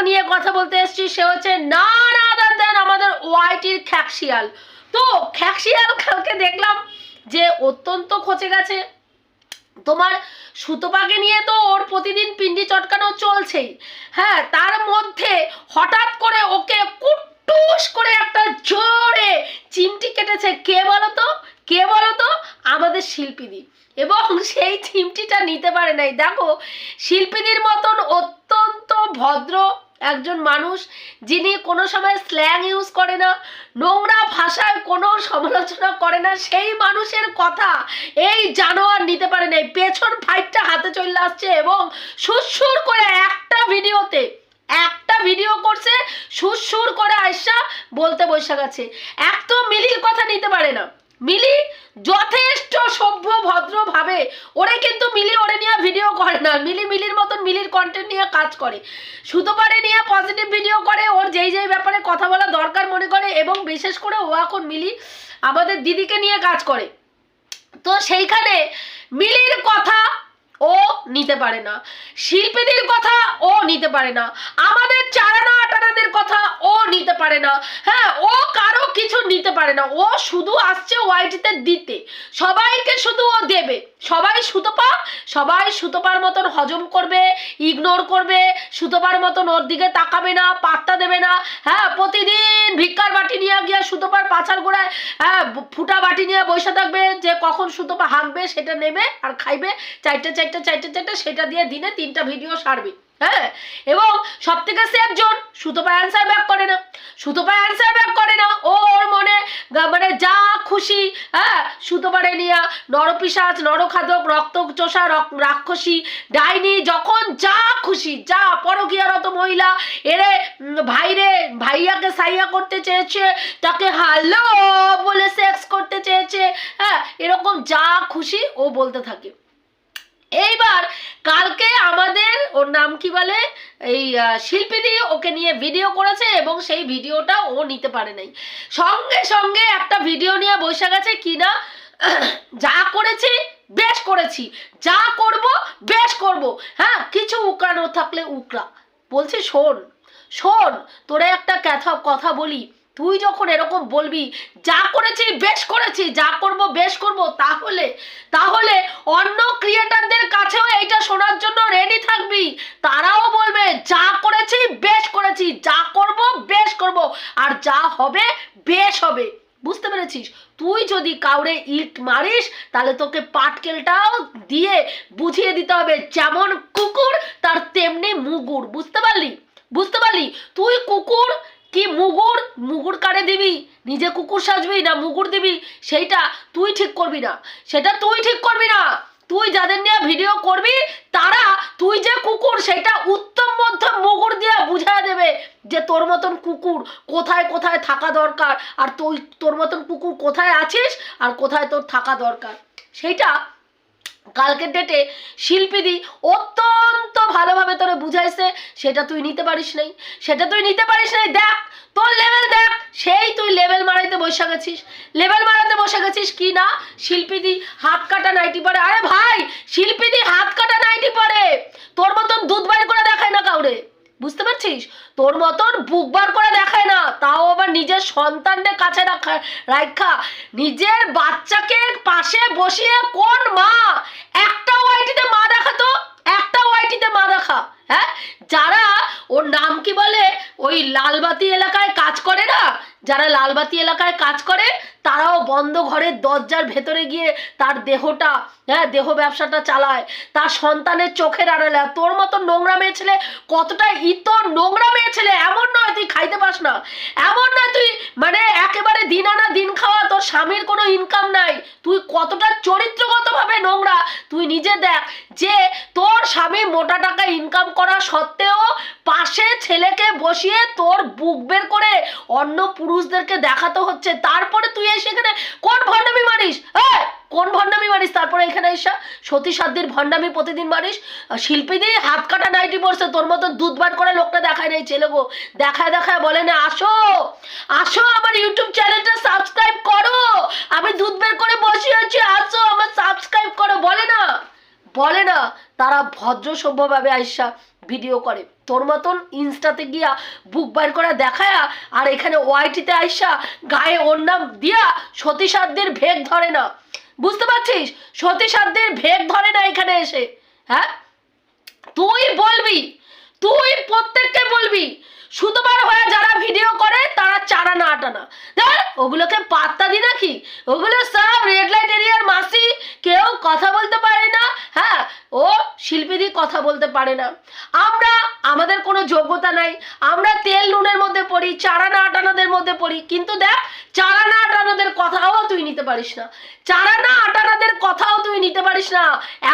নিয়ে কথা বলতে এসেছি, সে হচ্ছে না দেন, আমাদের ওয়াইটির তো কালকে দেখলাম যে অত্যন্ত খচে গেছে। তোমার নিয়ে তো ওর প্রতিদিন পিন্ডি চটকানো চলছেই। হ্যাঁ তার মধ্যে হঠাৎ করে ওকে কুট্টুস করে একটা জোরে চিমটি কেটেছে। কে বলতো? কে বলতো? আমাদের শিল্পীদি এবং সেই চিমটিটা নিতে পারে নাই। দেখো শিল্পীদের মতন অত্যন্ত ভদ্র একজন মানুষ যিনি কোনো সময় স্ল্যাং ইউজ করে না, নোংরা ভাষায় কোনো সমালোচনা করে না, সেই মানুষের কথা এই জানোয়ার নিতে পারে নাই। পেছন ফাইটটা হাতে চলে আসছে এবং সুরসুর করে একটা ভিডিওতে, একটা ভিডিও করছে, সুরসুর করে আয়সা বলতে বসে গেছে এক তো মিলির কথা নিতে পারে না। মিলি যথেষ্ট সভ্য, ভদ্রভাবে। ওরে কিন্তু মিলি ওরে নিয়ে ভিডিও করে না। মিলি মিলির মতন মিলির কন্টেন্ট নিয়ে কাজ করে। শুধু পারে নিয়ে পজিটিভ ভিডিও করে, ওর যেই যেই ব্যাপারে কথা বলা দরকার মনে করে, এবং বিশেষ করে ও এখন মিলি আমাদের দিদিকে নিয়ে কাজ করে। তো সেইখানে মিলির কথা ও নিতে পারে না। শিল্পীদের কথা ও নিতে পারে না। আমাদের চারানা আটানাদের কথা ও নিতে পারে না। হ্যাঁ ও কারও কিছু নিতে পারে না। ও শুধু আসছে ওয়াইটিতে দিতে। সবাইকে শুধু ও দেবে। সবাই সুতোপা সবাই সুতোপার মতন হজম করবে ইগনোর করবে সুতোপার মতন ওর দিকে তাকাবে না, পাত্তা দেবে না। হ্যাঁ প্রতিদিন ভিক্ষার বাটি নিয়ে গিয়ে সুতোপার পাছার গোড়ায় হ্যাঁ ফুটা বাটি নিয়ে বসে থাকবে যে কখন সুতোপা হাঁকবে সেটা নেবে আর খাইবে, চারটে চারটে চারটে চারটে, সেটা দিয়ে দিনে তিনটা ভিডিও সারবে। হ্যাঁ? এবং সব থেকে safe zone Sutopa answer back করে না সুতোপা অ্যান্সার ব্যাক করে না ওর মনে মানে যা খুশি হ্যাঁ? সুতোপারে নিয়া নরপিসাজ নরখাদক রক্ত চোষা রাক্ষসী, ডাইনি, যখন যা খুশি, যা পরকীয়ারত মহিলা, এরে ভাইরে, ভাইয়াকে সাইয়া করতে চেয়েছে, তাকে হ্যালো বলে সেক্স করতে চেয়েছে হ্যাঁ? এরকম যা খুশি ও বলতে থাকে। এইবার কালকে আমাদের ওর নাম কি বলে? এই আহ, শিল্পীদি ওকে নিয়ে ভিডিও করেছে এবং সেই ভিডিওটা ও নিতে পারে নাই। সঙ্গে সঙ্গে একটা ভিডিও নিয়ে বসে গেছে কি না যা করেছি বেশ করেছি। যা করব বেশ করব। হ্যাঁ কিছু উকড়ানো থাকলে উকড়া। বলছি শোন শোন তোরে একটা কথা বলি। তুই যখন এরকম বলবি, যা করেছি বেশ করেছি, যা করব বেশ করব তাহলে তাহলে অন্য ক্রিয়েটারদের কাছেও এইটা শোনার জন্য রেডি থাকবি। তারাও বলবে, যা করেছি বেশ করেছি, যা করব বেশ করব, আর যা হবে বেশ হবে। বুঝতে পেরেছিস? তুই যদি কাউরে ইট মারিস, তাহলে তোকে পাটকেলটাও দিয়ে বুঝিয়ে দিতে হবে, যেমন কুকুর, তার তেমনি মুগুর। বুঝতে পারলি? বুঝতে পারলি? তুই কুকুর কি মুগুর? মুগুর কারে দিবি? নিজে কুকুর সাজবি না মুগুর দিবি? সেইটা তুই ঠিক করবি না। সেটা তুই ঠিক করবি না। তুই যাদের নিয়ে ভিডিও করবি, তারা তুই যে কুকুর, সেটা উত্তম মধ্যম মুগুর দিয়ে বুঝা দেবে যে তোর মতন কুকুর কোথায় কোথায় থাকা দরকার। আর তুই তোর মতন কুকুর কোথায় আছিস? আর কোথায় তোর থাকা দরকার। সেইটা কালকের ডেটে শিল্পীদি অত্যন্ত ভালোভাবে তোরে বুঝাইছে, সেটা তুই নিতে পারিস নাই। সেটা তুই নিতে পারিস নাই, দেখ, তোর লেভেল দেখ, সেই তুই লেভেল মারাইতে বসে গেছিস। লেভেল মারাতে বসে গেছিস কি না? শিল্পীদি হাত কাটা নাইটি পরে। আরে ভাই, শিল্পীদি হাত কাটা নাইটি পরে। তোর মতন দুধ বাইর করে দেখায় না কাউরে। বুঝতে পারছিস? তোর মতন বুক বার করে দেখায় না, তাও আবার নিজের সন্তানদের কাছে রাখা রাখা নিজের বাচ্চাকে পাশে বসিয়ে কোন মা? একটা ওয়াইটিতে মা দেখাতো একটা ওয়াইটিতে মা দেখা হ্যাঁ? যারা ওর নাম কি বলে, ওই লালবাতি এলাকায় কাজ করে না? যারা লালবাতি এলাকায় কাজ করে, তারাও বন্ধ ঘরের দরজার ভেতরে গিয়ে তার দেহটা হ্যাঁ দেহ ব্যবসাটা চালায়। তার সন্তানের চোখের আড়ালে। তোর মতো নোংরা মেয়ে ছেলে কতটা ইতর নোংরা মেয়ে ছেলে? এমন নয় তুই খাইতে পাস না। এমন নয় তুই মানে একেবারে দিন আনা দিন খাওয়া তোর স্বামীর কোনো ইনকাম নাই। তুই কতটা চরিত্রগতভাবে নোংরা। তুই নিজে দেখ যে তোর স্বামী মোটা টাকা ইনকাম করা সত্ত্বেও পাশে ছেলেকে বসিয়ে তোর বুক বের করে অন্য পুরুষদেরকে দেখাতে হচ্ছে, তারপরে তুই এসে এখানে কোন ভণ্ডামি মারিস? হ্যাঁ কোন ভণ্ডামি মারিস? তারপরে এখানে এসা সতী সাধ্যের ভণ্ডামি প্রতিদিন মারিস। আর শিল্পী দিয়ে হাত কাটা নাইটি পড়ছে তোর মতো দুধ বার করে লোকটা দেখায় নেই, ছেলে গো। দেখায় দেখায় বলে না, আসো আসো আমার ইউটিউব চ্যানেলটা সাবস্ক্রাইব করো। আমি দুধ বের করে বসে আছি, আসো, আমার সাবস্ক্রাইব করো। বলে না বলে না, তারা ভদ্র সভ্যভাবে আইসা ভিডিও করে। তোর মতন ইনস্টাতে গিয়া বুক বাইর করে দেখায়া আর এখানে ওয়াইটিতে আইসা গায়ে ওর নাম দিয়া সতীসাধ্যের ভেগ ধরে না। বুঝতে পারছিস? সতীসাধ্যের ভেগ ধরে না এখানে এসে। হ্যাঁ? তুই বলবি, তুই প্রত্যেককে বলবি সুতোবার হয়ে যারা ভিডিও করে তারা চারা না আটানা দেখ, ওগুলোকে পাত্তা দি নাকি? ওগুলো সব রেড লাইট এরিয়ার মাসি, কেউ কথা বলতে পারে না। হ্যাঁ? ও শিল্পীদি কথা বলতে পারে না। আমরা, আমাদের কোনো যোগ্যতা নাই। আমরা তেল নুনের মধ্যে পড়ি, চারা না আটানাদের মধ্যে পড়ি। কিন্তু দেখ, চারা না আটানাদের কথাও তুই নিতে পারিস না। চারা না আটানাদের কথাও তুই নিতে পারিস না।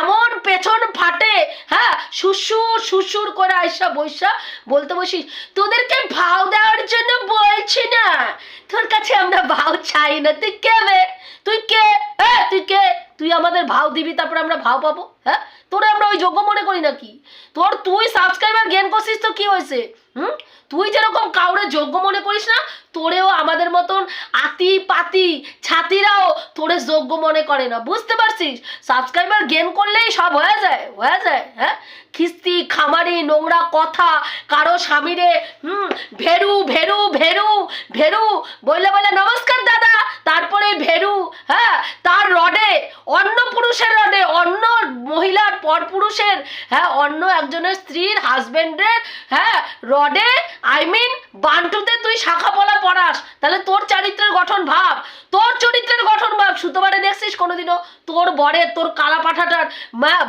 এমন পেছন ফাটে হ্যাঁ সুসুর সুসুর করে আইসা বৈশা বলতে বসিস, তোদেরকে ভাও দেওয়ার জন্য বলছি না। তোর কাছে আমরা ভাও চাই না। তুই কে তুই কে? তুই কে? তুই আমাদের ভাও দিবি, তারপরে আমরা ভাও পাবো হ্যাঁ? তোরে আমরা ওই যোগ্য মনে করি নাকি? তোর তুই সাবস্ক্রাইবার গেন করছিস তো কি হয়েছে? হুম? তুই যেরকম কাউরে যোগ্য মনে করিস না, তোরেও আমাদের মতন আতি পাতি ছাতিরাও তোরে যোগ্য মনে করে না, বুঝতে পারছিস? সাবস্ক্রাইবার গেন করলেই সব হয়ে যায় হয়ে যায় হ্যাঁ? খিস্তি, খামারি, নোংরা কথা, কারও স্বামীরে, হুম, ভেরু ভেরু ভেরু ভেরু বললে বলে নমস্কার দাদা তারপরে ভেরু হ্যাঁ তার রডে, অন্য পুরুষের রডে, অন্য মহিলার পর পুরুষের হ্যাঁ অন্য একজনের স্ত্রীর হাজবেন্ডের হ্যাঁ রডে আই মিন বান্টুতে তুই শাখা পলা পড়াস তাহলে তোর চারিত্রের গঠন ভাব, তোর চরিত্রের গঠন ভাব, সুতোবারে দেখছিস কোনোদিনও? তোর বরের তোর কালা পাঠাটার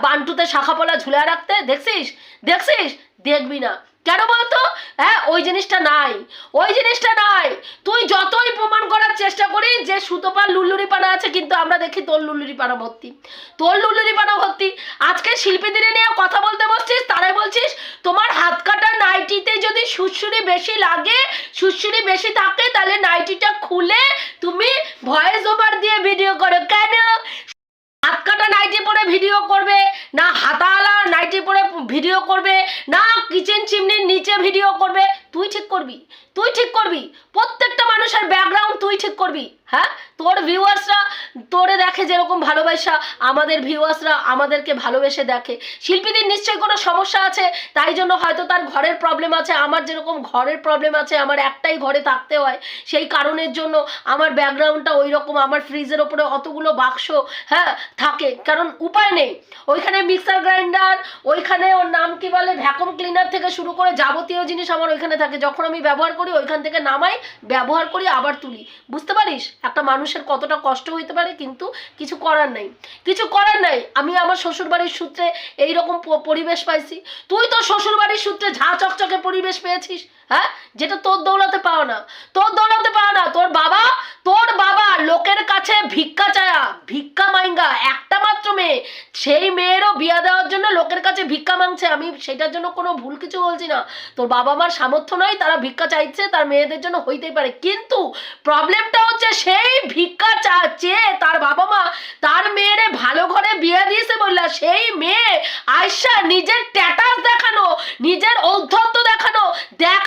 বান্টুতে শাখা পলা ঝুলে রাখতে, দেখছিস? দেখছিস? দেখবি না। কেন বলতো? হ্যাঁ ওই জিনিসটা নাই। ওই জিনিসটা নাই। তুই যতই প্রমাণ করার চেষ্টা করিস যে সুতোপার লুল্লুরি পানা আছে, কিন্তু আমরা দেখি তোর লুল্লুরি পানা ভর্তি। তোর লুল্লুরি পানা ভর্তি। আজকে শিল্পীদের নিয়ে কথা বলতে বসছিস, তারাই বলছিস, তোমার হাত কাটা নাইটিতে যদি সুরসুরি বেশি লাগে সুরসুরি বেশি থাকে, তাহলে নাইটিটা খুলে তুমি ভয়েস ওভার দিয়ে ভিডিও করো। কেন? হাত কাটা নাইটি পরে ভিডিও করবে, না হাতাওয়ালা নাইটি পরে ভিডিও করবে, না কিচেন চিমনির নিচে ভিডিও করবে। তুই ঠিক করবি, তুই ঠিক করবি। প্রত্যেকটা মানুষের ব্যাকগ্রাউন্ড তুই ঠিক করবি। হ্যাঁ? তোর ভিউয়ার্সরা তোরে দেখে যেরকম ভালোবাসা, আমাদের ভিউয়ার্সরা আমাদেরকে ভালোবেসে দেখে। শিল্পীদের নিশ্চয়ই কোনো সমস্যা আছে, তাই জন্য হয়তো তার ঘরের প্রবলেম আছে, আমার যেরকম ঘরের প্রবলেম আছে, আমার একটাই ঘরে থাকতে হয়। সেই কারণের জন্য আমার ব্যাকগ্রাউন্ডটা ওই রকম আমার ফ্রিজের ওপরে অতগুলো বাক্স হ্যাঁ থাকে। কারণ উপায় নেই। ওইখানে মিক্সার গ্রাইন্ডার ওইখানে ওর নাম কি বলে ভ্যাকুম ক্লিনার থেকে শুরু করে যাবতীয় জিনিস আমার ওইখানে থাকে। যখন আমি ব্যবহার করি, ওইখান থেকে নামাই, ব্যবহার করি, আবার তুলি। বুঝতে পারিস? একটা মানুষের কতটা কষ্ট হইতে পারে কিন্তু কিছু করার নাই। কিছু করার নাই। আমি আমার শ্বশুরবাড়ির সূত্রে এইরকম প- পরিবেশ পাইছি। তুই তো শ্বশুরবাড়ির সূত্রে ঝা চকচকে পরিবেশ পেয়েছিস। হ্যাঁ? যেটা তোর পাও না। তোর পাও না। তোর বাবা তোর বাবা লোকের কাছে ভিক্ষা চায়া ভিক্ষা মাইঙ্গা। একটা মাত্র মেয়ে। সেই মেয়েরও বিয়া দেওয়ার জন্য লোকের কাছে ভিক্ষা মাংছে। আমি সেটার জন্য কোনো ভুল কিছু বলছি না। তোর বাবা মার সামর্থ্য নয় তারা ভিক্ষা চাইছে, তার মেয়েদের জন্য হইতেই পারে। কিন্তু প্রবলেমটা হচ্ছে সেই ভিক্ষা চা চেয়ে তার বাবা মা তার মেয়েরে ভালো ঘরে বিয়ে দিয়েছে বললা। সেই মেয়ে আয়সা নিজের ট্যাটাস দেখানো, নিজের ঔদ্ধত্য দেখানো। দেখ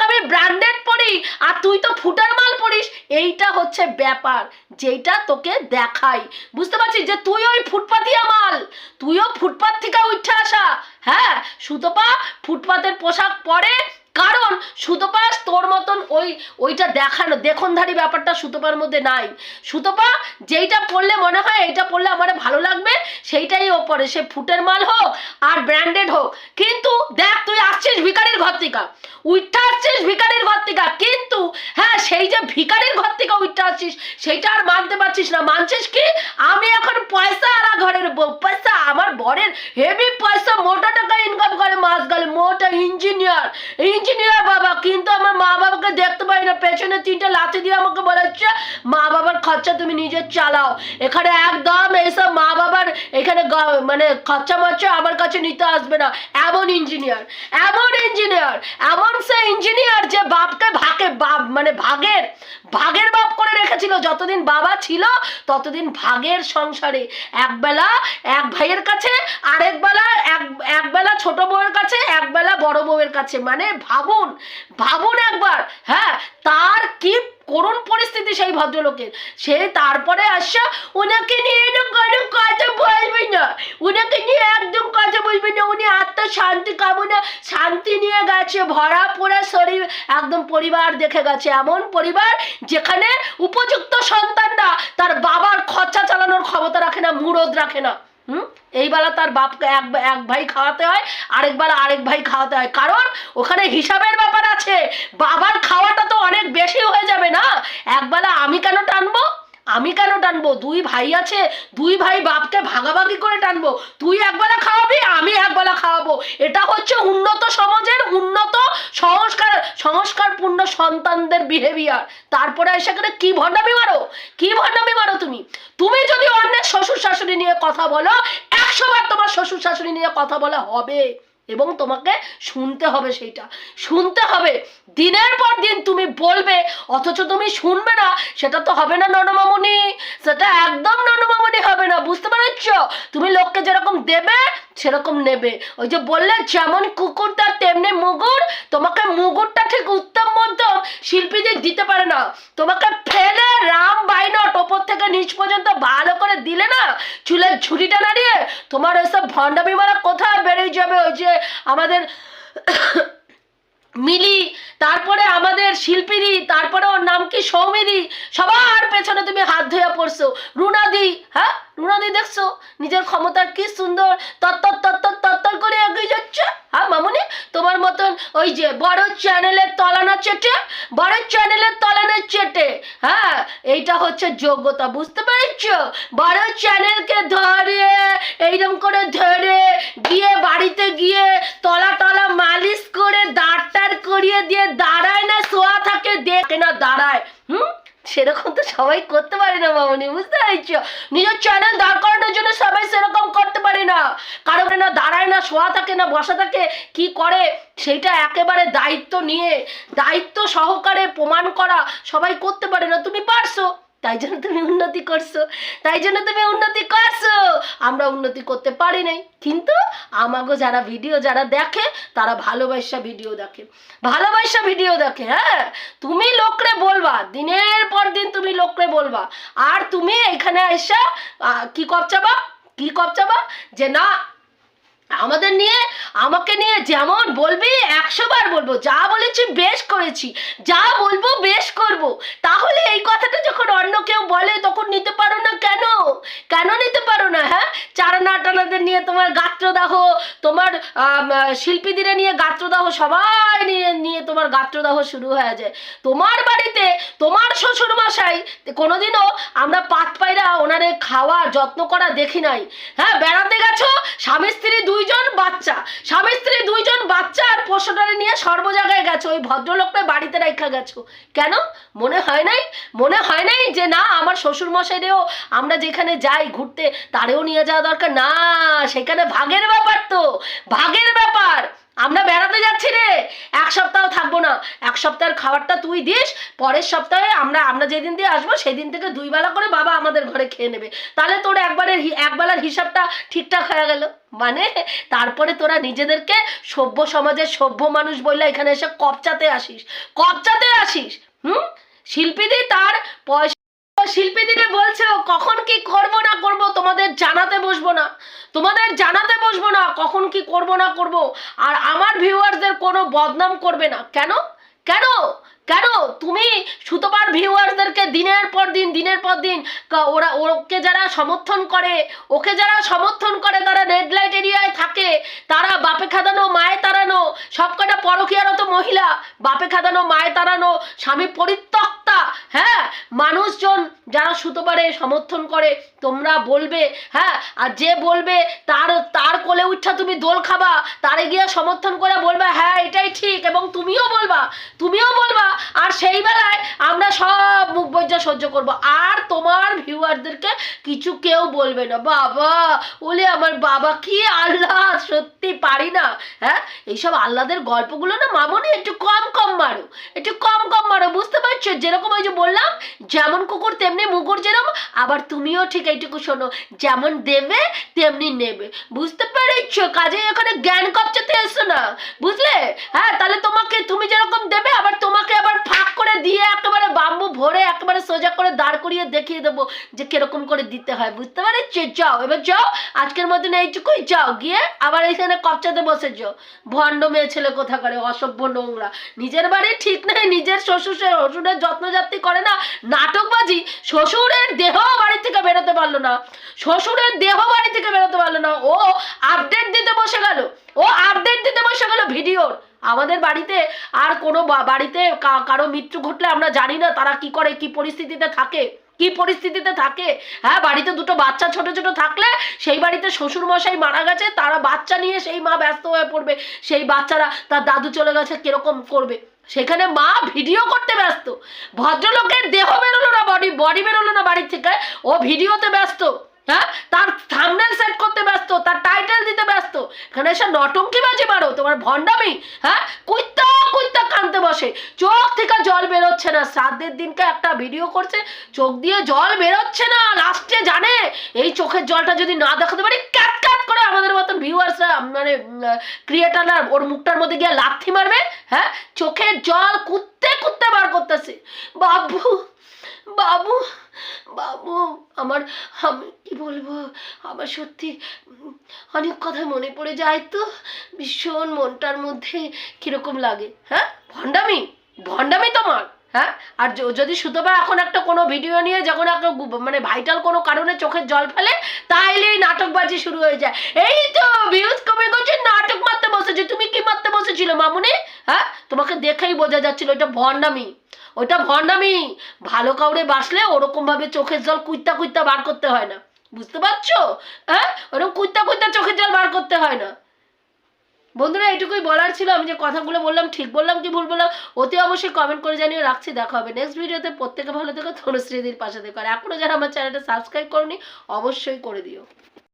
আর তুই তো ফুটার মাল পড়িস। এইটা হচ্ছে ব্যাপার যেটা তোকে দেখাই। বুঝতে পারছিস যে তুই ওই ফুটপাতিয়া মাল তুইও ফুটপাত থেকে উঠে আসা। হ্যাঁ সুতপা ফুটপাতের পোশাক পরে, কারণ সুতপাস তোর মতন ওই, ওইটা দেখানো, দেখনধারী ব্যাপারটা সুতপার মধ্যে নাই। সুতপা যেইটা পড়লে মনে হয় এইটা পড়লে আমার ভালো লাগবে, সেইটাই ও পরে। সে ফুটের মাল হোক আর ব্র্যান্ডেড হোক। কিন্তু দেখ, তুই আসছিস ভিকারির ঘর থেকে। উইঠা আসছিস ভিকারির ঘর থেকে। কিন্তু হ্যাঁ সেই যে ভিকারির ঘর থেকে উইঠা আসছিস সেইটা আর মানতে পারছিস না। মানছিস কি? আমি এখন পয়সা আর ঘরের পয়সা আমার বরের হেভি পয়সা, মোটা টাকা ইনকাম করে মাস গেলে মোটা ইঞ্জিনিয়ার ইঞ্জিনিয়ার বাবা, কিন্তু আমার মা বাবাকে দেখতে পাই না। পেছনে তিনটে লাথি দিয়ে আমাকে বলাচ্ছে মা বাবার খরচা তুমি নিজে চালাও। এখানে একদম এইসব মা বাবার এখানে মানে খরচা মরচা আমার কাছে নিতে আসবে না। এমন ইঞ্জিনিয়ার এমন ইঞ্জিনিয়ার এমন সে ইঞ্জিনিয়ার যে বাপকে ভাগে বাপ মানে ভাগের ভাগের বাপ করে রেখেছিল। যতদিন বাবা ছিল, ততদিন ভাগের সংসারে। একবেলা এক ভাইয়ের কাছে, আরেক বেলা এক একবেলা ছোট বউয়ের কাছে একবেলা বড় বউয়ের কাছে। মানে ভাবুন ভাবুন একবার হ্যাঁ? তার কি করুণ পরিস্থিতি সেই ভদ্রলোকের? সে তারপরে আসা ওনাকে নিয়ে কোনো কথা বলবে না। ওনাকে নিয়ে একদম কথা বলবে না। উনি আত্মা শান্তি কামনা, শান্তি নিয়ে গেছে, ভরা পড়ে শরীর, একদম পরিবার দেখে গেছে। এমন পরিবার যেখানে উপযুক্ত সন্তানরা তার বাবার খরচা চালানোর ক্ষমতা রাখে না, মুরদ রাখে না। হুম? এই বেলা তার বাপকে এক এক ভাই খাওয়াতে হয় আরেকবার আরেক ভাই খাওয়াতে হয়। কারণ ওখানে হিসাবের ব্যাপার আছে। বাবার খাওয়াটা তো অনেক বেশি হয়ে যাবে না? একবেলা আমি কেন টানবো? আমি কেন টানবো? দুই ভাই আছে, দুই ভাই বাপকে ভাগাভাগি করে টানবো। তুই একবেলা খাওয়াবি, আমি একবেলা খাওয়াবো। এটা হচ্ছে উন্নত সমাজের উন্নত সংস্কার, সংস্কারপূর্ণ সন্তানদের বিহেভিয়ার তারপরে সেখানে কি ভণ্ডামি মারো? কি ভণ্ডামি মারো তুমি? তুমি যদি অন্যের শ্বশুর শাশুড়ি নিয়ে কথা বলো, একশো বার তোমার শ্বশুর শাশুড়ি নিয়ে কথা বলা হবে। এবং তোমাকে শুনতে হবে সেইটা। শুনতে হবে। দিনের পর দিন তুমি বলবে, অথচ তুমি শুনবে না। সেটা তো হবে না ননমামনি। সেটা একদম ননমামনি হবে না। বুঝতে পেরেছ? তুমি লোককে যেরকম দেবে, সেরকম নেবে। ওই যে বললে, যেমন কুকুর তার তেমনি মুগুর। তোমাকে মুগুরটা ঠিক উত্তম মধ্যম শিল্পীদের দিতে পারে না। তোমাকে ফেলে রাম বাইনট ওপর থেকে নিচ পর্যন্ত ভালো করে দিলে না চুলের ঝুড়িটা নাড়িয়ে তোমার ওইসব ভণ্ডামি মারা কোথায় বেরিয়ে যাবে। ওই যে আমাদের মিলি, তারপরে আমাদের শিল্পীদি তারপরে ওর নাম কি সৌমিদি সবার পেছনে তুমি হাত ধুয়ে পড়ছো। রুনাদি হ্যাঁ? রুনাদি দেখছ নিজের ক্ষমতা কি সুন্দর তত্তর তত্তর তত্তর করে এগিয়ে যাচ্ছে হ্যাঁ মামুনি? তোমার মতন ওই যে বড় চ্যানেলের তলানা চেটে, বড় চ্যানেলের তলানা চেটে হ্যাঁ এইটা হচ্ছে যোগ্যতা, বুঝতে পেরেছ? বড় চ্যানেলকে ধরে, এইরকম করে ধরে, গিয়ে বাড়িতে গিয়ে তলা তলা মালিশ করে, দাঁড় টাড় করিয়ে দিয়ে দাঁড়ায় না, শোয়া থাকে, দেখে না, দাঁড়ায়, হুম? সেরকম তো সবাই করতে পারে না, মামনি, বুঝতে পারছ? নিজের চ্যানেল দাঁড় করানোর জন্য সবাই সেরকম করতে পারে না। কারও না দাঁড়ায় না, শোয়া থাকে না, বসা থাকে, কি করে? সেইটা একেবারে দায়িত্ব নিয়ে, দায়িত্ব সহকারে প্রমাণ করা সবাই করতে পারে না। তুমি পারছ? তাই জন্য তুমি উন্নতি করছ, তাই জন্য তুমি উন্নতি করছ। আমরা উন্নতি করতে পারি নাই, কিন্তু আমাগো যারা ভিডিও যারা দেখে, তারা ভালোবাসা ভিডিও দেখে। ভালোবাসা ভিডিও দেখে হ্যাঁ? তুমি লোকরে বলবা, দিনের পর দিন তুমি লোকরে বলবা, আর তুমি এখানে এসে কি কপচাবা কি কপচাবা যে না আমাদের নিয়ে, আমাকে নিয়ে যেমন বলবি, একশো বার বলব। যা বলেছি বেশ করেছি। যা বলব বেশ করব। তাহলে এই কথাটা যখন অন্য কেউ বলে, তখন নিতে পারো না কেন? কেন নিতে পারো না হ্যাঁ? টানাদের নিয়ে তোমার গাত্রদাহ, তোমার শিল্পীদের নিয়ে গাত্রদাহ, সবাই নিয়ে নিয়ে তোমার গাত্রদাহ শুরু হয়ে যায়। তোমার বাড়িতে তোমার শ্বশুর মশাই কোনোদিনও আমরা পাত পায়রা ওনারে খাওয়া যত্ন করা দেখি নাই। হ্যাঁ বেড়াতে গেছো, স্বামী স্ত্রী দুইজন বাচ্চা। স্বামী স্ত্রী দুইজন বাচ্চা আর পোষণারে নিয়ে সর্ব জায়গায় গেছো, ওই ভদ্রলোকটা বাড়িতে রেখা গেছো। কেন? মনে হয় নাই? মনে হয় নাই যে না, আমার শ্বশুর মশাইরেও আমরা যেখানে যাই, ঘুরতে, তারেও নিয়ে যাওয়া দরকার? না সেখানে ভাগের ব্যাপার তো, ভাগের ব্যাপার। আমরা বেড়াতে যাচ্ছি রে। এক সপ্তাহ থাকব না। এক সপ্তাহের খাবারটা তুই দিস, পরের সপ্তাহে আমরা আমরা যেদিন দিয়ে আসব, সেদিন থেকে দুই বেলা করে বাবা আমাদের ঘরে খেয়ে নেবে। তাহলে তোর একবারের একবেলার হিসাবটা ঠিকঠাক হয়ে গেল। মানে তারপরে তোরা নিজেদেরকে সভ্য সমাজের সভ্য মানুষ বললে এখানে এসে কপচাতে আসিস। কপচাতে আসিস, হুম? শিল্পীদি তার পয়সা শিল্পীদিনে বলছে কখন কি করব না করব? তোমাদের জানাতে বসবো না। তোমাদের জানাতে বসবো না, কখন কি করব না করব। আর আমার ভিউয়ারদের কোনো বদনাম করবে না। কেন? কেন? কেন? তুমি সুতোপার ভিউয়ারদেরকে দিনের পর দিন, দিনের পর দিন ওরা, ওকে যারা সমর্থন করে, ওকে যারা সমর্থন করে, তারা রেড লাইট এরিয়ায় থাকে, তারা বাপে খাদানো, মায়ে তাড়ানো, সবকটা পরকীয়ারত মহিলা, বাপে খাদানো, মায়ে তাড়ানো, স্বামী পরিত্যক্তা হ্যাঁ? মানুষজন যারা সুতোপারে সমর্থন করে, তোমরা বলবে হ্যাঁ? আর যে বলবে, তার তার কোলে উঠা তুমি দোল খাবা, তারে গিয়ে সমর্থন করে বলবে হ্যাঁ এটাই ঠিক, এবং তুমিও বলবা তুমিও বলবা আর সেই বেলায় আমরা সব মুখ বজ্জা সহ্য করব। আর তোমার ভিউয়ারদেরকে কিছু কেউ বলবে না। বাবা, ওলে আমার বাবা, কি আল্লাহ সত্যি পারি না। হ্যাঁ? এইসব আল্লাদের গল্পগুলো না মামনি, একটু কম কম মারো। একটু কম কম মারো, বুঝতে পারছ? যেরকম ওই যে বললাম, যেমন কুকুর তেমনি মুকুর যেরকম আবার তুমিও ঠিক এইটুকু শোনো। যেমন দেবে, তেমনি নেবে। বুঝতে পেরেছ? কাজে এখানে জ্ঞান কপচাতে এসো না। বুঝলে? হ্যাঁ তাহলে তোমাকে, তুমি যেরকম দেবে, আবার তোমাকে আবার ফাঁক করে দিয়ে একেবারে বাম্বু ভরে একেবারে সোজা করে দাঁড় করিয়ে দেখিয়ে দেবো যে কীরকম করে দিতে হয়, বুঝতে পারছি? যাও, এবার যাও, আজকের মতন এইটুকুই, যাও, গিয়ে আবার এখানে কপচাতে বসে যাও ভণ্ড মেয়ে ছেলে কোথা করে অসভ্য নোংরা। নিজের বাড়ি ঠিক নেই, নিজের শ্বশুর শ্বশুরের যত্নযাত্রী করে না। নাটকবাজি, শ্বশুরের দেহ বাড়ি থেকে বেরোতে পারল না। শ্বশুরের দেহ বাড়ি থেকে বেরোতে পারল না। ও আপডেট দিতে বসে গেল। ও আপডেট দিতে বসে গেল ভিডিওর। আমাদের বাড়িতে আর কোনো বাড়িতে কারও মৃত্যু ঘটলে আমরা জানি না তারা কি করে, কি পরিস্থিতিতে থাকে, কি পরিস্থিতিতে থাকে। হ্যাঁ বাড়িতে দুটো বাচ্চা ছোট ছোট থাকলে সেই বাড়িতে শ্বশুর মশাই মারা গেছে, তারা বাচ্চা নিয়ে সেই মা ব্যস্ত হয়ে পড়বে, সেই বাচ্চারা, তার দাদু চলে গেছে, কীরকম করবে। সেখানে মা ভিডিও করতে ব্যস্ত। ভদ্রলোকের দেহ বেরোলো না, বডি বডি বেরোলো না বাড়ির থেকে, ও ভিডিওতে ব্যস্ত। হ্যাঁ? তার থামনেল সেট করতে ব্যস্ত, তার টাইটেল দিতে ব্যস্ত। এখানে এসে নটঙ্কি বাজি মারো, তোমার ভণ্ডামি হ্যাঁ? কুইত্তা কুইত্তা কানতে বসে। চোখ থেকে জল বেরোচ্ছে না। শ্রাদ্ধের দিনকে একটা ভিডিও করছে, চোখ দিয়ে জল বেরোচ্ছে না। লাস্টে জানে, এই চোখের জলটা যদি না দেখাতে পারি ক্যাট ক্যাট করে আমাদের মতন ভিউয়ার্সরা মানে ক্রিয়েটাররা ওর মুখটার মধ্যে গিয়ে লাথি মারবে হ্যাঁ? চোখের জল কুত্তে কুত্তে বার করতেছে। বাবু বাবু বাবু, আমার, আমি কি বলব? আমার সত্যি অনেক কথা মনে পড়ে যায় তো। ভীষণ মনটার মধ্যে কীরকম লাগে হ্যাঁ? ভণ্ডামি ভণ্ডামি তোমার হ্যাঁ? আর যদি সুতবা এখন একটা কোনো ভিডিও নিয়ে যখন একটা মানে ভাইটাল কোনো কারণে চোখের জল ফেলে, তাইলেই নাটকবাজি শুরু হয়ে যায়। এই তো ভিউজ কমে গেছে, নাটক মারতে বসেছে। তুমি কি মারতে বসেছিলে, মামুনি? হ্যাঁ? তোমাকে দেখেই বোঝা যাচ্ছিল, এটা ভণ্ডামি। ওইটা ভণ্ডামি। ভালো কাউরে বাসলে ওরকম ভাবে চোখের জল কুইত্তা কুইত্তা বার করতে হয় না। বুঝতে পারছ? হ্যাঁ? ওরকম কুইত্তা কুইত্তা চোখের জল বার করতে হয় না। বন্ধুরা এটুকুই বলার ছিল। আমি যে কথাগুলো বললাম, ঠিক বললাম কি ভুল বললাম, অতি অবশ্যই কমেন্ট করে জানিয়ে রাখছি, দেখা হবে নেক্সট ভিডিওতে প্রত্যেকে ভালো থেকো তনুশ্রীদির পাশে থেকো। আর এখনও যারা আমার চ্যানেলটা সাবস্ক্রাইব করনি, অবশ্যই করে দিও।